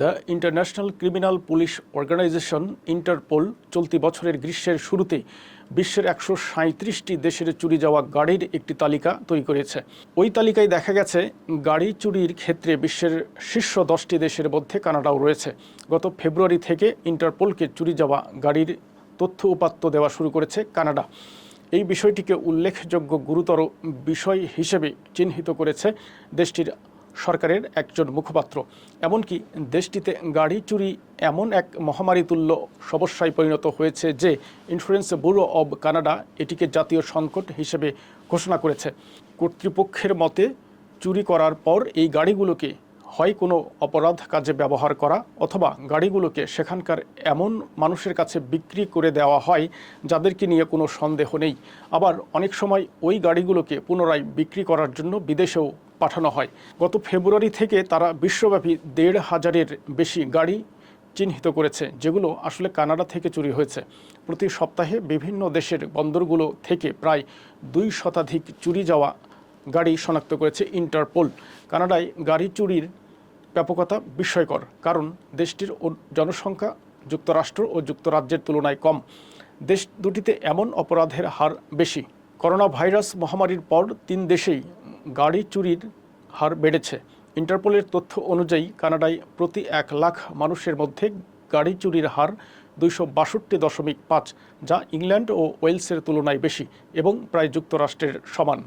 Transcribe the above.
The international criminal police organisation Interpol চলতি বছরের গ্রীষ্মের শুরুতে বিশ্বের একশো সাঁত্রিশটি দেশের চুরি যাওয়া গাড়ির একটি তালিকা তৈরি করেছে। ওই তালিকায় দেখা গেছে, গাড়ি চুরির ক্ষেত্রে বিশ্বের শীর্ষ দশটি দেশের মধ্যে কানাডাও রয়েছে। গত ফেব্রুয়ারি থেকে ইন্টারপোলকে চুরি যাওয়া গাড়ির তথ্য উপাত্ত দেওয়া শুরু করেছে কানাডা। এই বিষয়টিকে উল্লেখযোগ্য গুরুতর বিষয় হিসেবে চিহ্নিত করেছে দেশটির সরকারের একজন মুখপাত্র। এমনকি দেশটিতে গাড়ি চুরি এমন এক মহামারী তুল্য সমস্যায় পরিণত হয়েছে যে ইন্স্যুরেন্স ব্যুরো অব কানাডা এটিকে জাতীয় সংকট হিসেবে ঘোষণা করেছে। কর্তৃপক্ষের মতে, চুরি করার পর এই গাড়িগুলোকে হয় কোনো অপরাধ কাজে ব্যবহার করা অথবা গাড়িগুলোকে সেখানকার এমন মানুষের কাছে বিক্রি করে দেওয়া হয় যাদেরকে নিয়ে কোনো সন্দেহ নেই। আবার অনেক সময় ওই গাড়িগুলোকে পুনরায় বিক্রি করার জন্য বিদেশেও পাঠানো হয়। গত ফেব্রুয়ারি থেকে তারা বিশ্বব্যাপী দেড় হাজারের বেশি গাড়ি চিহ্নিত করেছে, যেগুলো আসলে কানাডা থেকে চুরি হয়েছে। প্রতি সপ্তাহে বিভিন্ন দেশের বন্দরগুলো থেকে প্রায় দুই শতাধিক চুরি যাওয়া গাড়ি শনাক্ত করেছে ইন্টারপোল। কানাডায় গাড়ি চুরির ব্যাপকতা বিস্ময়কর, কারণ দেশটির জনসংখ্যা যুক্তরাষ্ট্র ও যুক্তরাজ্যের তুলনায় কম। দেশ দুটিতে এমন অপরাধের হার বেশি। করোনা ভাইরাস মহামারীর পর তিন দেশেই গাড়ি চুরির হার বেড়েছে। ইন্টারপোলের তথ্য অনুযায়ী, কানাডায় প্রতি এক লাখ মানুষের মধ্যে গাড়ি চুরির হার দুইশো বাষট্টি দশমিক পাঁচ, যা ইংল্যান্ড ও ওয়েলসের তুলনায় বেশি এবং প্রায় যুক্তরাষ্ট্রের সমান।